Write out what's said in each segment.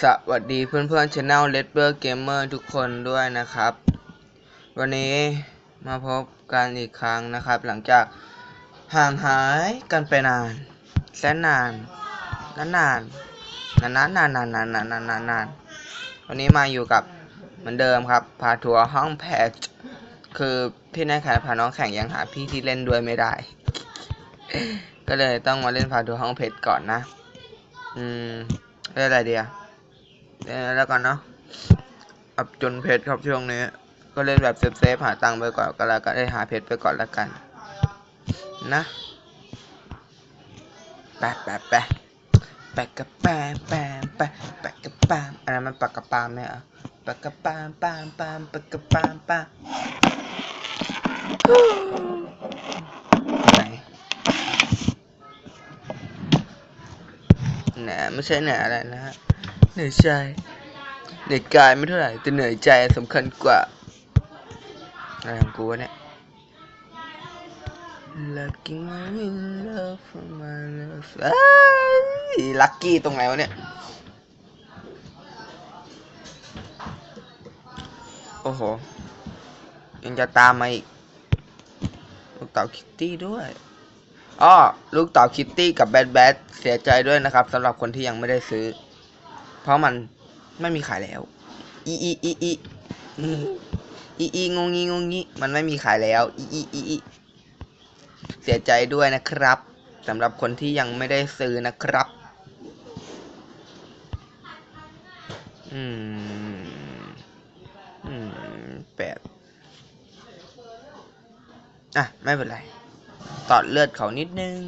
สวัสดีเพื่อนๆช anel Red b i r d Gamer ทุกคนด้วยนะครับ วันนี้มาพบกันอีกครั้งนะครับ หลังจากห่างหายกันไปนาน แสนนานนานนานนานนานนานนานนานนานนานนานวันนี้มาอยู่กับเหมือนเดิมครับ พาทัวร์ห้องแพทคือพี่นายขายพาน้องแข่งยังหาพี่ที่เล่นด้วยไม่ได้ ก็เลยต้องมาเล่นพาทัวร์ห้องเพชรก่อนนะ อืมเล่นอะไรเดีอะเล่นอะไร แล้วกันเนาะอับจนเพชรครับช่วงนี้ ก็เล่นแบบเซฟๆหาตังค์ไปก่อนก็แล้วกันได้หาเพชรไปก่อนแล้วกัน นะแปะแปะแปะแปะกระแปะแปะแปะแปะกระปามอันนั้นมันปากกระปามไหมอะปากกระปามปามปามปากกระปามปามไหนแหนไม่ใช่แหนอะไรนะฮะ เหนื่อยใจเหนื่อยกายไม่เท่าไหร่แต่เหนื่อยใจสำคัญกว่าอะไรของกูวะเนี่ย Lucky I'm in love for my love ลัคกี้ตรงไหนวะเนี่ย โอ้โห ยังจะตามมาอีก ลูกเต่าคิตตี้ด้วยอ้อลูกเต่าคิตตี้กับแบดแบดเสียใจด้วยนะครับสำหรับคนที่ยังไม่ได้ซื้อ เพราะมันไม่มีขายแล้ว อีอีอีอีอีอีงงงีงงงี้มันไม่มีขายแล้ว อีอีอีอีเสียใจด้วยนะครับสำหรับคนที่ยังไม่ได้ซื้อนะครับ อืม อืมแปดอะ ไม่เป็นไรตอดเลือดเขานิดนึง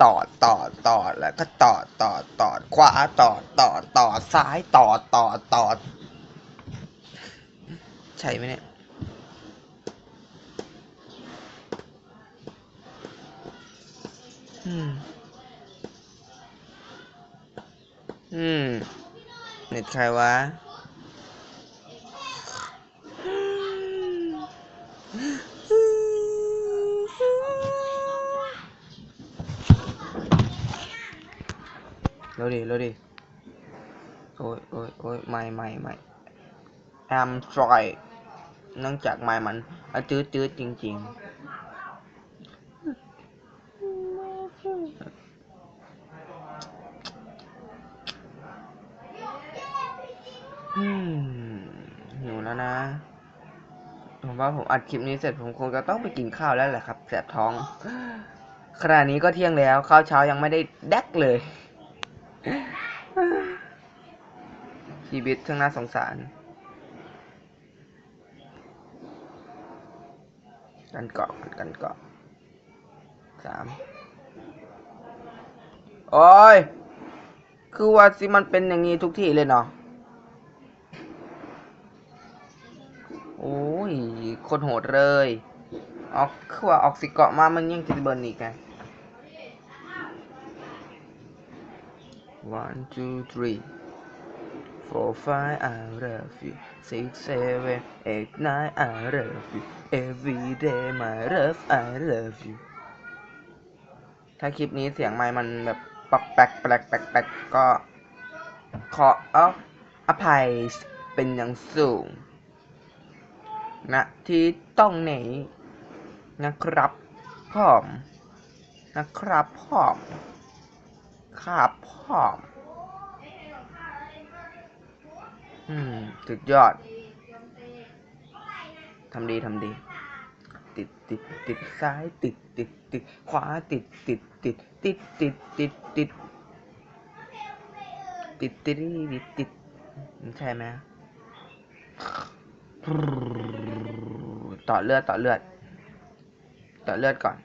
ตอดตอดตอดแล้วก็ตอดตอดตอดขวาตอดตอดตอดซ้ายตอดตอดตอด ใช่ไหมเนี่ยอืม อืม เน็ตใครวะ เร็วดิเร็วดิโอ้ยโอ้ยโอ้ยไม่ไม่ไม่แอมทรอยเนื่องจากไม่มันอะจืดจืดจริง ๆหิวแล้วนะ ผมว่าผมอัดคลิปนี้เสร็จผมคงจะต้องไปกินข้าวแล้วแหละครับแสบท้อง ขณะนี้ก็เที่ยงแล้ว ข้าวเช้ายังไม่ได้แดกเลย ชีวิตช่างน่าสงสาร กันเกาะกันเกาะสามโอ้ย คือว่าสิมันเป็นอย่างนี้ทุกที่เลยเนาะ โอ้ย คนโหดเลย ออกคือว่าออกสิเกาะมามันยังจะเบิร์นอีกไง one two three four five I love you six seven eight nine I love you every day my love I love you ถ้าคลิปนี้เสียงไมค์มันแบบปักแปลกแปลกแปลกแปลกก็ ขอเอาอภัยเป็นอย่างสูงนะที่ต้องหนนะครับพ่อมนะครับพ่อม ครับพ่อมอืมสุดยอดทำดีทำดี ติดติดติดซ้ายติดติดติดขวาติดติดติดติดติดติดติดติดติดติดติดใช่ไหมต่อเลือดต่อเลือด ต่อเลือดก่อน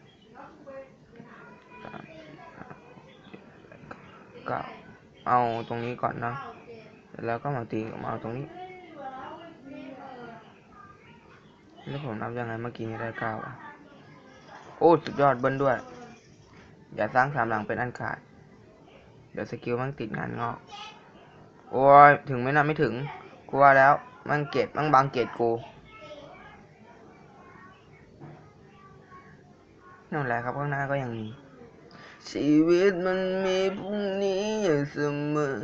ก็เอาตรงนี้ก่อนนะแล้วก็มาตีมาเอาตรงนี้ แล้วผมนับยังไงเมื่อกี้นี้ได้เก้าอะโอ้สุดยอดเบิ้ลด้วย อย่าสร้างสามหลังเป็นอันขาด เดี๋ยวสกิลมันติดงานงอกโอ้ยถึงไหมนะไม่ถึงกูว่าแล้วมันเกตมันบางเกตกูนั่นแหละครับข้างหน้าก็ยังมี ชีวิตมันมีพรุ่งนี้อยู่เสมอ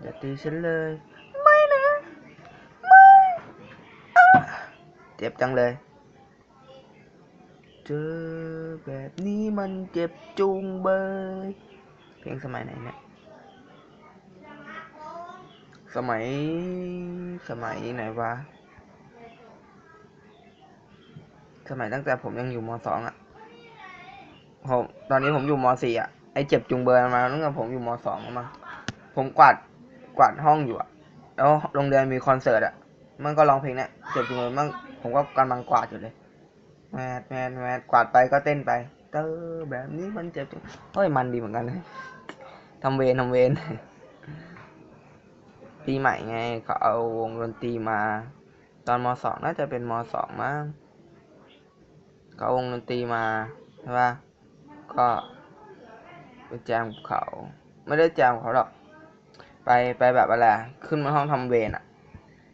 อย่าตีฉันเลย ไม่นะ ไม่เจ็บจังเลย เจอแบบนี้มันเจ็บจุงเบย เพลงสมัยไหนเนี่ย สมัย สมัยไหนวะ สมัยตั้งแต่ผมยังอยู่มสองอะ ผมตอนนี้ผมอยู่มสี่อะ ไอเจ็บจุงเบยมาตั้งแต่ผมอยู่มสองแล้วมั้งผมกวาด กวาดห้องอยู่อะ แล้วโรงเรียนมีคอนเสิร์ตอะ มันก็ร้องเพลงเนี้ยเจ็บจุงเบยมันผมก็กำลังกวาดอยู่เลยแมดแมดแมดกวาดไปก็เต้นไป เตอแบบนี้มันเจ็บจุงเฮ้ยมันดีเหมือนกันเลยทำเวรทำเวร ปีใหม่ไงเขาเอาวงดนตรีมา ตอนมสองน่าจะเป็นมสองมั้งเขาวงดนตรีมาใช่ปะก็ไปแจมเขาไม่ได้แจมเขาหรอก ไปไปแบบอะไรขึ้นมาห้องทำเวรอะ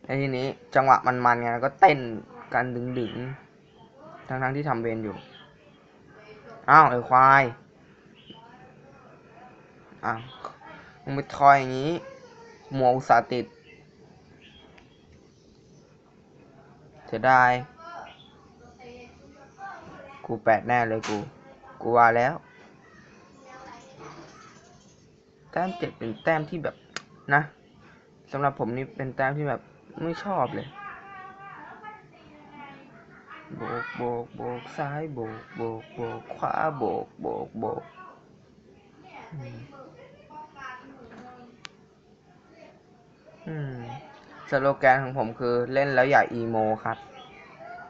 แล้วทีนี้จังหวะมันๆไงก็เต้นกันดึงๆทั้งทั้งที่ทำเวรอยู่อ้าวไอ้ควายอ้าวมึงไปทอยอย่างนี้ หมวกอุตสาหติดเสียดายกูแปดแน่เลยกู กูว่าแล้ว แต้มเจ็ดเป็นแต้มที่แบบนะสำหรับผมนี่เป็นแต้มที่แบบไม่ชอบเลย โบกโบกโบกซ้ายโบกโบกโบกขวาโบกโบกโบกอืมอืม สโลแกนของผมคือเล่นแล้วอย่าอีโมครับ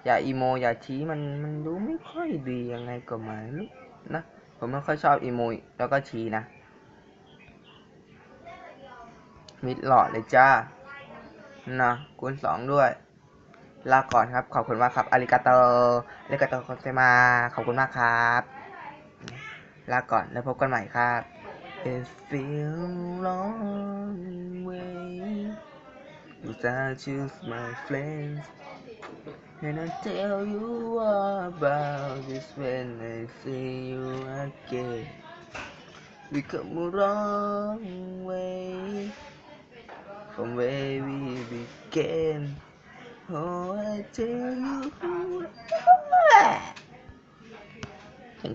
อย่าอีโม อย่าชี้มันมันดูไม่ค่อยดียังไงก็ไม่รู้นะ ผมไม่ค่อยชอบอีโมแล้วก็ชี้นะ มิดหลอดเลยจ้า นะคูณสองด้วย ลาก่อนครับ ขอบคุณมากครับอาริกาโตอาริกาโตโคเซมา ขอบคุณมากครับ ลาก่อนแล้วพบกันใหม่ครับ It feels long way without you my friends. And I tell you about this when I see you again. We come a long way from where we began. Oh, I tell you ฉัน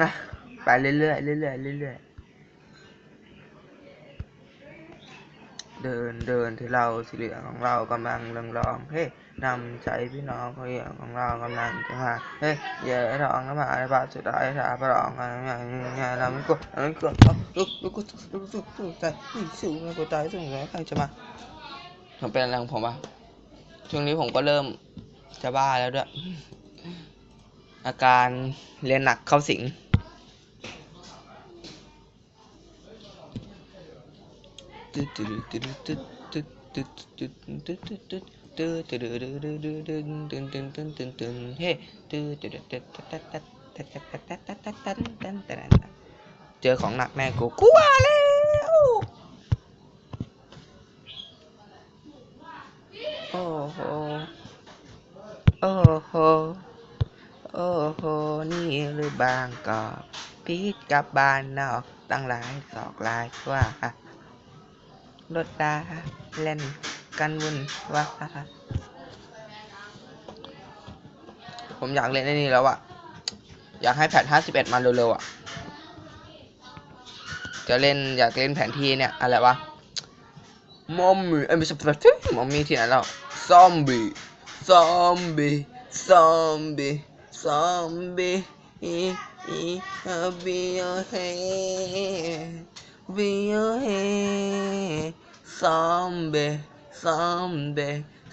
นะไปเรื่อยๆเรื่อยๆเรื่อยๆเดินเดินที่เราสีเหลืองของเรากำลังเรืองรองเฮ้ยนำใจพี่น้องเขาเหลืองของเรากำลังจะมาเฮ้ยเย่ทองน้ำมาในบาสุดท้ายสาพระรองอะไรอย่างเงี้ยเราไม่กลัวเราไม่กลัวเอาลุกลุกลุกลุกลุกลุกใจสู้ไม่กลัวตายสู้ไม่ใครจะมาผมเป็นอะไรของผมวะช่วงนี้ผมก็เริ่มจะบ้าแล้วด้วยอาการเรียนหนักเข้าสิง เฮ้เจอของหนักแน่กูกูว่าแล้วโอ้โหโอ้โหโอ้โหนี่หรือบางกอกพีดกับบ้านนอกตั้งหลายสอกหลายว่า รถดาเล่นกันวุ่นว่าผมอยากเล่นไอ้นี่แล้วอะอยากให้แพทห้าสิบเอ็ดมาเร็วๆอะจะเล่นอยากเล่นแผนที่เนี่ย อะไรวะ มอมมี่เอ้ยไม่ใช่แผนที่มอมมี่ที่ไหนแล้ว ซอมบี้ ซอมบี้ ซอมบี้ ซอมบี้อีอีบีโอเบีโอเฮ ซอมบี้ซอมบี้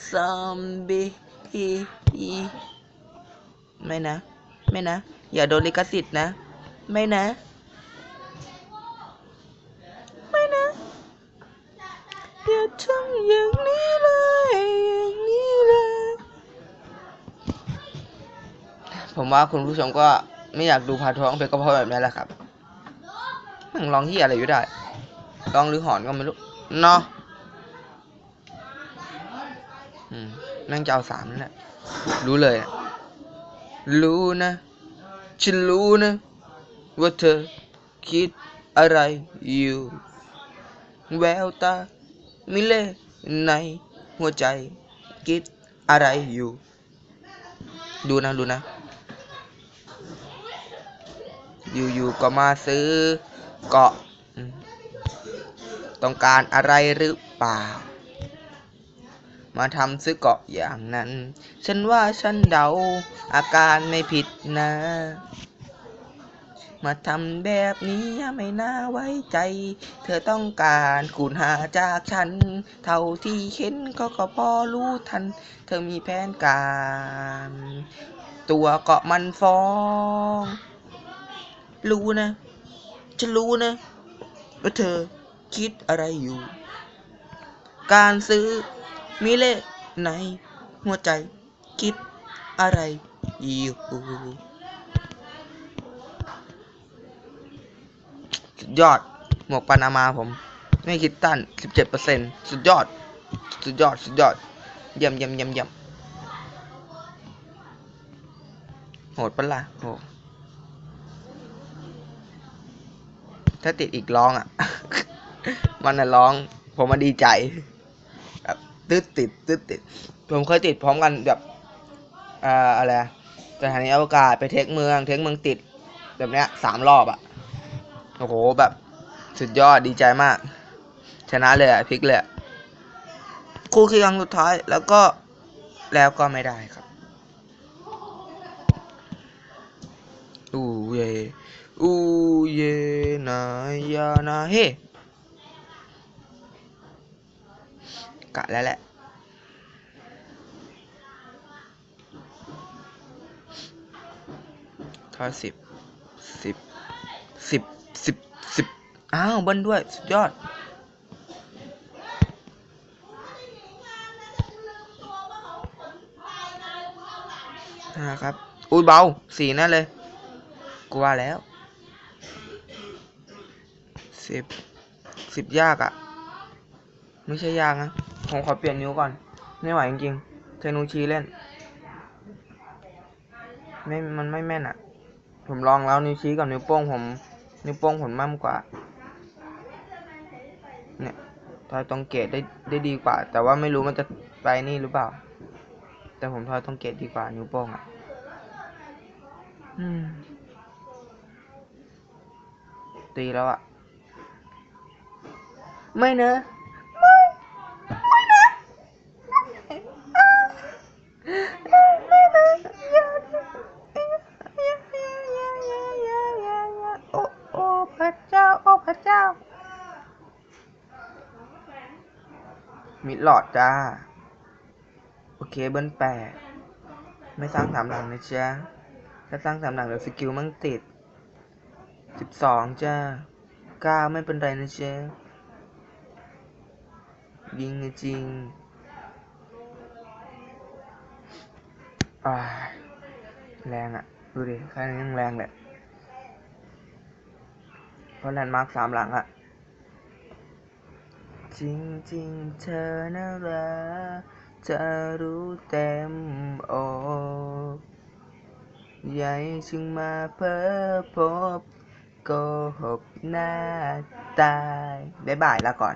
ซอมบี้อีอีไม่นะ ไม่นะ อย่าโดนลิขสิทธิ์นะ ไม่นะ ไม่นะอย่าทำอย่างนี้เลยอย่างนี้เลย ผมว่าคุณผู้ชมก็ไม่อยากดูพาท้องไปก็เพราะแบบนี้แหละครับ มึงร้องที่อะไรอยู่ได้ลองหรือหอนก็ไม่รู้เนาะอืมแม่งจะเอาสามนั่นแหละรู้เลยนะรู้นะฉันรู้นะว่าเธอคิดอะไรอยู่ แววตามิเลในหัวใจคิดอะไรอยู่ ดูนะ ดูนะ อยู่ๆก็มาซื้อ เกาะต้องการอะไรหรือเปล่า มาทำซื้อเกาะอย่างนั้น ฉันว่าฉันเดาอาการไม่ผิดนะ มาทำแบบนี้ไม่น่าไว้ใจ เธอต้องการคุณหาจากฉัน เท่าที่เห็นก็ก็พอรู้ทัน เธอมีแผนการ ตัวเกาะมันฟ้อง รู้นะ ฉันรู้นะ ว่าเธอคิดอะไรอยู่ การซื้อมีเลขในหัวใจคิดอะไรอยู่สุดยอด หมวกปานามาผม ไม่คิดตัน17%สุดยอด สุดยอด สุดยอดเยี่ยมเยี่ยมเยี่ยมเยี่ยมโหดปะละ่ะโห ถ้าติดอีกร้องอะ มันอะร้อง ผมมาดีใจแบบตึ๊ดติดตึ๊ดติด ผมเคยติดพร้อมกันแบบอ่าอะไรสถานีอวกาศไปเทคเมือง เทคเมืองติด แบบเนี้ยสามรอบอะโอ้โหแบบสุดยอดดีใจมาก ชนะเลยอะพลิกเลยคู่คีครั้งสุดท้ายแล้วก็แล้วก็ไม่ได้ครับ อู้เย อูเยนายานาเฮกะแล้วแหละทอยสิบสิบสิบสิบสิบอ้าวบิ้ด้วย สุดยอด นะครับ อุ้ยเบา สีนั่นเลย กว่าแล้ว สิบสิบยากอะ่ะ ไม่ใช่ยากนะ ผมขอเปลี่ยนนิ้วก่อน ไม่ไหวจริงๆเทนูชีเล่น ไม่มันไม่แม่นอะ่ะ ผมลองแล้วนิ้วชี้กับนิ้วโป้งผม นิ้วโป้งผมมั่มกว่า เนี่ยทอยตรงเกตได้ได้ดีกว่า แต่ว่าไม่รู้มันจะไปนี่หรือเปล่า แต่ผมทอยตรงเกตดีกว่านิ้วโป้งอะ่ะตีแล้วอะ่ะ ไม่นะ ไม่ ไม่นะ ไม่นะอย่าอย่าอย่าอย่าอย่าอย่าอย่าโอ้โอ้พระเจ้า โอ้พระเจ้า มิดหลอดจ้า โอเคเบิ้ลแปด ไม่สร้างสามหลังนะจ๊ะ ถ้าสร้างสามหลังเดี๋ยวสกิลมั่งติดสิบสองจ้าก้าไม่เป็นไรนะจ๊ะ ยิงจริงแรงอะ่ะ ดูดิแค่นี้ยังแรงแหละเพราะแลนด์มาร์คสามหลังอะ่ะ จริงจริงเธอนะรัจะรู้เต็มอกใหญ่จึงมาเพ้อพบโกหกหน้าตายบ๊ายบายละก่อน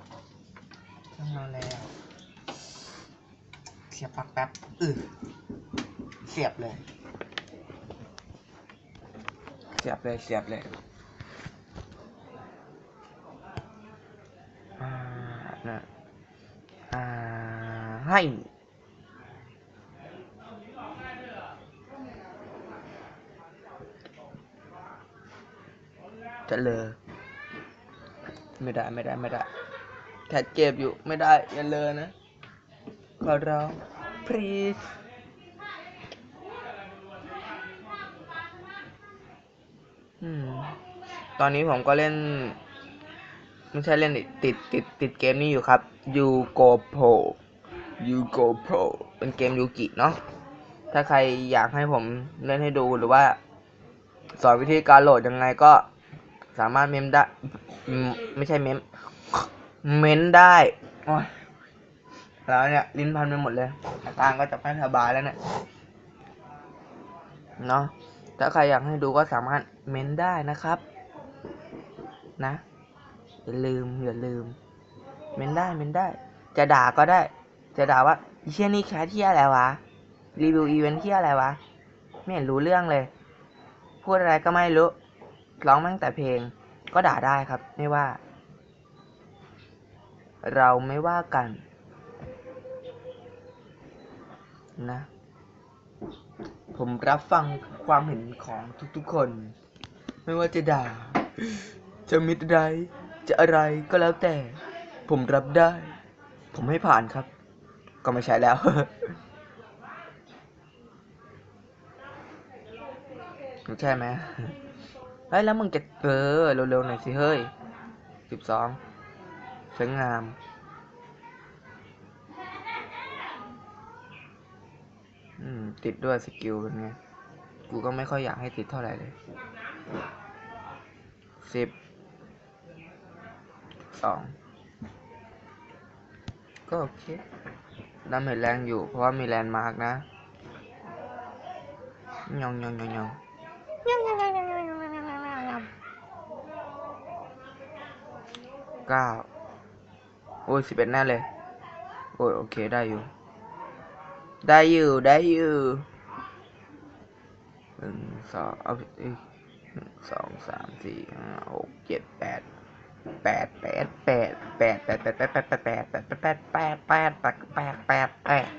นอนแล้ว เสียบปลั๊กแป๊บอือเสียบเลย เสียบเลยเสียบเลยอ่านะอ่าให้จะเลอไม่ได้ไม่ได้ไม่ได้ แคทเจ็บอยู่ไม่ได้ อย่าเลอนะ ขอร้อง please ตอนนี้ผมก็เล่น ไม่ใช่เล่นติดติดติดเกมนี้อยู่ครับยูโกโ o ยูโกโ o เป็นเกมยูกิเนาะถ้าใครอยากให้ผมเล่นให้ดูหรือว่า สอนวิธีการโหลดยังไงก็สามารถเมมได้ ไม่ใช่เมม เมนได้โอ้ยแล้วเนี่ย ลิ้นพันไปหมดเลยอาการก็จะไม่สบายแล้วเนี่ยเนาะถ้าใครอยากให้ดูก็สามารถเมนได้นะครับ นะอย่าลืมอย่าลืม เมนได้เมนได้ จะด่าก็ได้ จะด่าว่าเชี่ยนี่แคสที่ยอะไรวะรีวิวอีเวนท์เที่ยอะไรวะไม่เห็นรู้เรื่องเลย พูดอะไรก็ไม่รู้ร้องมั่งแต่เพลงก็ด่าได้ครับ ไม่ว่า เราไม่ว่ากันนะ ผมรับฟังความเห็นของทุกๆคน ไม่ว่าจะด่า จะมิตรใดจะอะไรก็แล้วแต่ ผมรับได้ ผมให้ผ่านครับ ก็ไม่ใช่แล้ว ใช่ไหมเฮ้ยแล้วมึงจะเออเร็วๆหน่อยสิเฮ้ยสิบสอง สวยงามอืมติดด้วยสกิลเป็นไง กูก็ไม่ค่อยอยากให้ติดเท่าไหร่เลยสิบสองก็โอเคดาเมจแรงอยู่ เพราะว่ามีแลนด์มาร์กนะยองยองยองยองเก้า โอ้ยสิบเอ็ดแน่เลย โอ้ยโอเคได้อยู่ ได้อยู่ได้อยู่หนึ่งสองเอาหนึ่งสองสามสี่ห้าหกเจ็ดแปดแปดแปดแปดแปดแปดแปดแปดแปดแปดแปดแปดแปดแปดแปดแปดแปดแปดแปด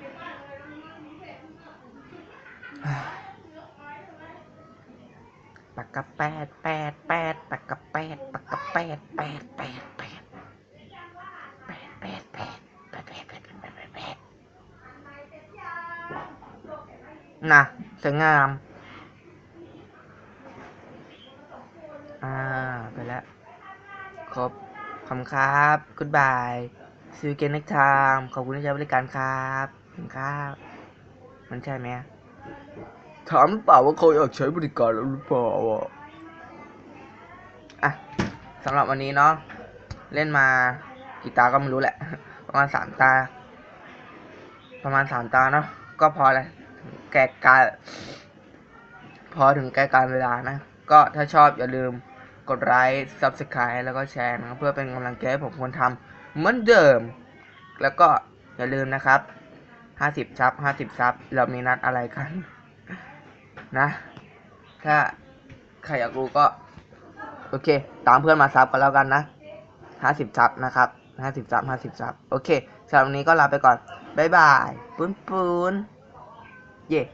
ปากกาแปดแปดแปดปากกาแปดปากกาแปดแปดแปด น่ะสวยงาม อ่า ไปแล้ว ครบขอบคุณครับ goodbye see you again next time ขอบคุณที่ใช้บริการครับขอบครับ มันใช่ไหมถามหรือเปล่าว่าเขาอยากใช้บริการหรือเปล่าอะสำหรับวันนี้เนาะเล่นมากี่ตาก็ไม่รู้แหละ ประมาณสามตา ประมาณสามตาเนาะก็พอแล้ว แก่การ พอถึงแก่การเวลานะ ก็ถ้าชอบอย่าลืมกดไลค์ subscribe แล้วก็แชร์นะเพื่อเป็นกำลังใจให้ผมคนทำเหมือนเดิม แล้วก็อย่าลืมนะครับ 50ซับ50ซับเรามีนัดอะไรกัน นะ ถ้าใครอยากรู้ก็ โอเค ตามเพื่อนมาซับกันแล้วกันนะ 50ซับนะครับ50ซับ50ซับโอเคสำหรับวันนี้ก็ลาไปก่อน บ๊ายบาย ปุ้นปุ้น ये